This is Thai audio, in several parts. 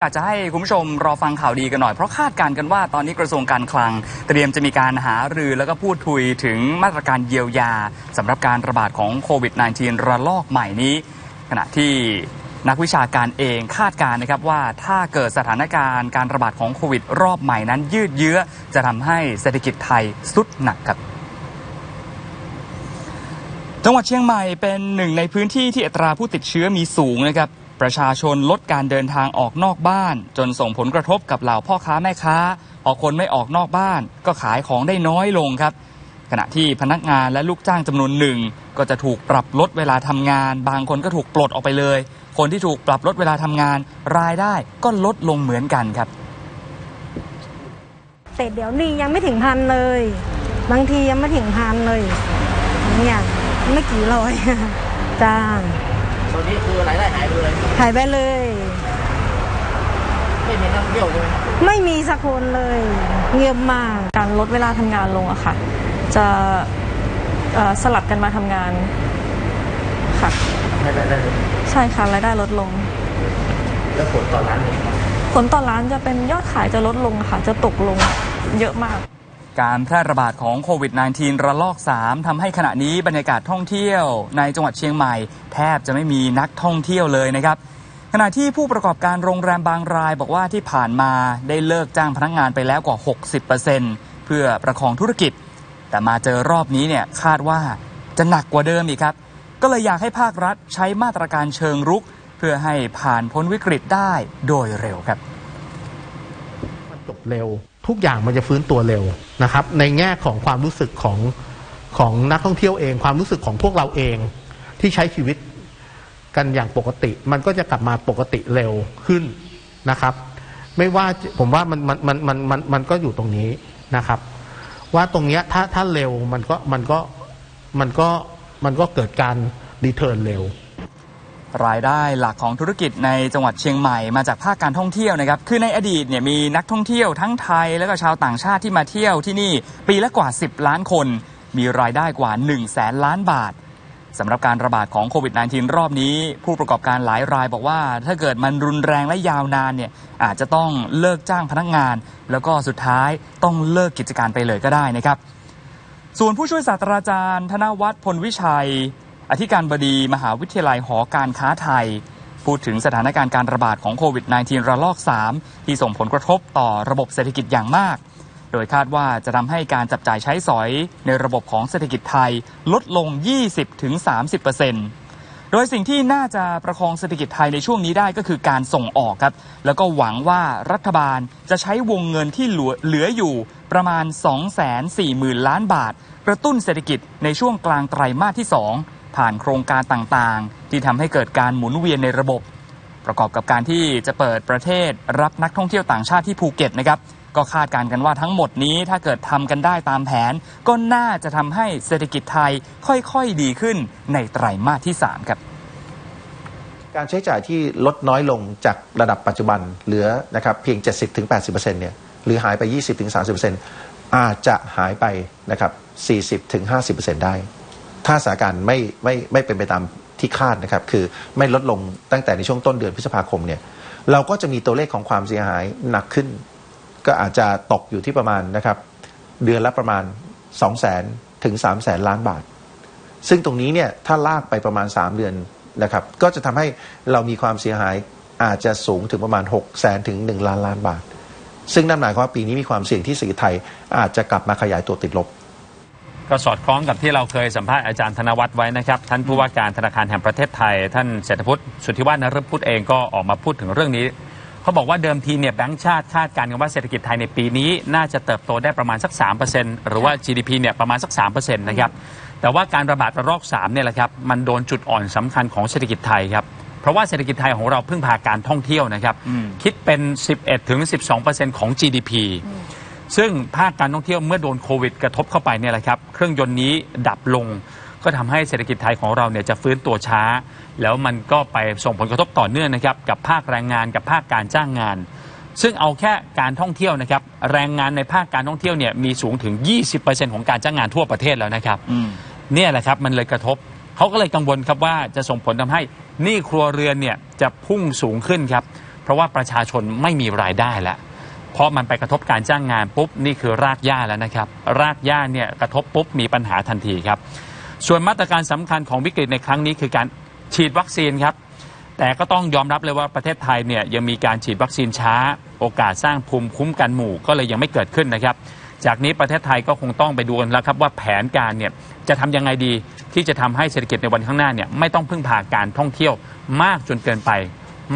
อยากจะให้คุณผู้ชมรอฟังข่าวดีกันหน่อยเพราะคาดการณ์กันว่าตอนนี้กระทรวงการคลัง เตรียมจะมีการหารือแล้วก็พูดคุยถึงมาตรการเยียวยาสำหรับการระบาดของโควิด -19 ระลอกใหม่นี้ ขณะที่นักวิชาการเองคาดการณ์นะครับว่าถ้าเกิดสถานการณ์การระบาดของโควิด รอบใหม่นั้นยืดเยื้อ จะทำให้เศรษฐกิจไทยสุดหนักครับจังหวัดเชียงใหม่เป็นหนึ่งในพื้นที่ที่อัตราผู้ติดเชื้อมีสูงนะครับ ประชาชนลดการเดินทางออกนอกบ้าน จนส่งผลกระทบกับเหล่าพ่อค้าแม่ค้าพอกคนไม่ออกนอกบ้าน ก็ขายของได้น้อยลงครับ ขณะที่พนักงานและลูกจ้างจำนวนหนึ่ง ก็จะถูกปรับลดเวลาทำงาน บางคนก็ถูกปลดออกไปเลย คนที่ถูกปรับลดเวลาทำงาน รายได้ก็ลดลงเหมือนกันครับแต่เดี๋ยวนี้ยังไม่ถึงพันเลย บางทียังไม่ถึงพันเลยเนี่ยไม่กี่ร้อยจ้าง ตอนนี้คือรายได้หายไปเลยหายไปเลย ไม่มีนักท่องเที่ยวใช่ไหมครับไม่มีสักคนเลย เงียบมากการลดเวลาทำงานลงอะค่ะ จะเอ่อสลับกันมาทำงานค่ะไม่ได้เลยใช่ค่ะรายได้ลดลง แล้วผลต่อร้านเนี่ยผลต่อร้านจะเป็นยอดขายจะลดลงค่ะ จะตกลงเยอะมาก การแพร่ระบาดของโควิด -19 ระลอก 3ทำให้ขณะนี้บรรยากาศท่องเที่ยวในจังหวัดเชียงใหม่ แทบจะไม่มีนักท่องเที่ยวเลยนะครับ ขณะที่ผู้ประกอบการโรงแรมบางรายบอกว่าที่ผ่านมาได้เลิกจ้างพนักงานไปแล้วกว่า 60%เพื่อประคองธุรกิจ แต่มาเจอรอบนี้เนี่ยคาดว่าจะหนักกว่าเดิมอีกครับ ก็เลยอยากให้ภาครัฐใช้มาตรการเชิงรุก เพื่อให้ผ่านพ้นวิกฤตได้โดยเร็วครับ มันจบเร็ว ทุกอย่างมันจะฟื้นตัวเร็วนะครับ ในแง่ของความรู้สึกของของนักท่องเที่ยวเอง ความรู้สึกของพวกเราเองที่ใช้ชีวิตกันอย่างปกติ มันก็จะกลับมาปกติเร็วขึ้นนะครับ ไม่ว่าผมว่ามันมันมันมันมันมันก็อยู่ตรงนี้นะครับ ว่าตรงเนี้ยถ้าถ้าเร็วมันก็มันก็มันก็มันก็เกิดการรีเทิร์นเร็ว รายได้หลักของธุรกิจในจังหวัดเชียงใหม่มาจากภาคการท่องเที่ยวนะครับ คือในอดีตเนี่ยมีนักท่องเที่ยวทั้งไทยและก็ชาวต่างชาติที่มาเที่ยวที่นี่ปีละกว่า 10 ล้านคน มีรายได้กว่า 1 0 0 0 0แสนล้านบาทสำหรับการระบาดของโควิด -19 รอบนี้ ผู้ประกอบการหลายรายบอกว่า ถ้าเกิดมันรุนแรงและยาวนานเนี่ยอาจจะต้องเลิกจ้างพนักงาน แล้วก็สุดท้ายต้องเลิกกิจการไปเลยก็ได้นะครับ ส่วนผู้ช่วยศาสตราจารย์ ธนวัฒน์พลวิชัย อธิการบดีมหาวิทยาลัยหอการค้าไทย พูดถึงสถานการณ์การระบาดของโควิด -19 ระลอก 3 ที่ส่งผลกระทบต่อระบบเศรษฐกิจอย่างมาก โดยคาดว่าจะทำให้การจับจ่ายใช้สอยในระบบของเศรษฐกิจไทยลดลง 20-30%โดยสิ่งที่น่าจะประคองเศรษฐกิจไทยในช่วงนี้ได้ก็คือการส่งออกครับ แล้วก็หวังว่ารัฐบาลจะใช้วงเงินที่เหลือออยู่ประมาณ 240,000 ล้านบาท กระตุ้นเศรษฐกิจในช่วงกลางไตรมาสที่ 2 ผ่านโครงการต่างๆ ที่ทำให้เกิดการหมุนเวียนในระบบ ประกอบกับการที่จะเปิดประเทศรับนักท่องเที่ยวต่างชาติที่ภูเก็ตนะครับก็คาดการณ์กันว่าทั้งหมดนี้ถ้าเกิดทำกันได้ตามแผน ก็น่าจะทำให้เศรษฐกิจไทยค่อยๆดีขึ้นในไตรมาสที่ 3 ครับการใช้จ่ายที่ลดน้อยลงจากระดับปัจจุบันเหลือนะครับเพียง 70-80%เนี่ยหรือหายไป 20-30%อาจจะหายไปนะครับ40-50%ได้ ถ้าสถานการณ์ไม่ไม่ไม่เป็นไปตามที่คาดนะครับ คือไม่ลดลงตั้งแต่ในช่วงต้นเดือนพฤษภาคมเนี่ย เราก็จะมีตัวเลขของความเสียหายหนักขึ้น ก็อาจจะตกอยู่ที่ประมาณนะครับ เดือนละประมาณ 2 0 0 0 0 0ถึง3 0 0 0 0 0ล้านบาท ซึ่งตรงนี้เนี่ยถ้าลากไปประมาณ 3 เดือนนะครับ ก็จะทำให้เรามีความเสียหายอาจจะสูงถึงประมาณ 6 0 0แสนถึง 1 ล้านล้านบาท ซึ่งนั่นหมายความว่าปีนี้มีความเสี่ยงที่เศรษฐกิจไทยอาจจะกลับมาขยายตัวติดลบ ก็สอดคล้องกับที่เราเคยสัมภาษณ์อาจารย์ธนวัฒน์ไว้นะครับท่านผู้ว่าการธนาคารแห่งประเทศไทย ท่านเศรษฐพุทธสุทธิวัฒน์นฤพุทธเองก็ออกมาพูดถึงเรื่องนี้เขาบอกว่าเดิมทีเนี่ยแบงก์ชาติคาดการณ์กันว่าเศรษฐกิจไทยในปีนี้ น่าจะเติบโตได้ประมาณสัก 3%หรือว่า GDP เนี่ยประมาณสัก 3%นะครับแต่ว่าการระบาดระลอก3เนี่ยแหละครับมันโดนจุดอ่อนสำคัญของเศรษฐกิจไทยครับเพราะว่าเศรษฐกิจไทยของเราพึ่งพาการท่องเที่ยวนะครับคิดเป็น 11ถึง12%ของ GDP ซึ่งภาคการท่องเที่ยวเมื่อโดนโควิดกระทบเข้าไปเนี่ยแหละครับ เครื่องยนต์นี้ดับลง ก็ทำให้เศรษฐกิจไทยของเราเนี่ยจะฟื้นตัวช้า แล้วมันก็ไปส่งผลกระทบต่อเนื่องนะครับกับภาคแรงงานกับภาคการจ้างงาน ซึ่งเอาแค่การท่องเที่ยวนะครับแรงงานในภาคการท่องเที่ยวเนี่ยมีสูงถึง 20%ของการจ้างงานทั่วประเทศแล้วนะครับอืมเนี่ยแหละครับมันเลยกระทบเขาก็เลยกังวลครับว่าจะส่งผลทำให้หนี้ครัวเรือนเนี่ยจะพุ่งสูงขึ้นครับเพราะว่าประชาชนไม่มีรายได้แล้ว เพราะมันไปกระทบการจ้างงานปุ๊บนี่คือรากหญ้าแล้วนะครับ รากหญ้าเนี่ยกระทบปุ๊บมีปัญหาทันทีครับ ส่วนมาตรการสำคัญของวิกฤตในครั้งนี้คือการฉีดวัคซีนครับ แต่ก็ต้องยอมรับเลยว่าประเทศไทยเนี่ยยังมีการฉีดวัคซีนช้า โอกาสสร้างภูมิคุ้มกันหมู่ก็เลยยังไม่เกิดขึ้นนะครับ จากนี้ประเทศไทยก็คงต้องไปดูกันแล้วครับว่าแผนการเนี่ยจะทำยังไงดีที่จะทำให้เศรษฐกิจในวันข้างหน้าเนี่ยไม่ต้องพึ่งพาการท่องเที่ยวมากจนเกินไป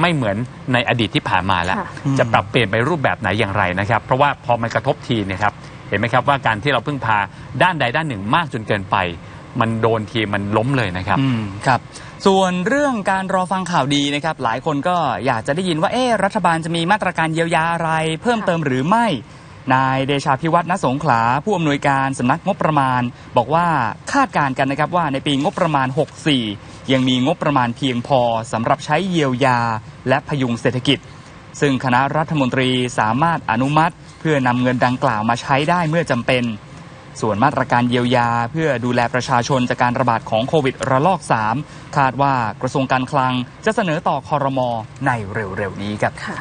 ไม่เหมือนในอดีตที่ผ่านมาแล้วค่ะจะปรับเปลี่ยนไปรูปแบบไหนอย่างไรนะครับ เพราะว่าพอมันกระทบทีเนี่ยครับเห็นไหมครับว่าการที่เราพึ่งพาด้านใดด้านหนึ่งมากจนเกินไป มันโดนทีมันล้มเลยนะครับอืมครับ ส่วนเรื่องการรอฟังข่าวดีนะครับ หลายคนก็อยากจะได้ยินว่าเอ๊ะรัฐบาลจะมีมาตรการเยียวยาอะไร เพิ่มเติมหรือไม่นายเดชาพิวัฒน์ณสงขลา ผู้อำนวยการสำนักงบประมาณ บอกว่าคาดการณ์กันนะครับว่าในปีงบประมาณ 64 ยังมีงบประมาณเพียงพอสำหรับใช้เยียวยา และพยุงเศรษฐกิจ ซึ่งคณะรัฐมนตรีสามารถอนุมัติ เพื่อนำเงินดังกล่าวมาใช้ได้เมื่อจำเป็น ส่วนมาตรการเยียวยา เพื่อดูแลประชาชนจากการระบาดของโควิดระลอก 3 คาดว่ากระทรวงการคลังจะเสนอต่อคอรมอในเร็วๆนี้ครับค่ะ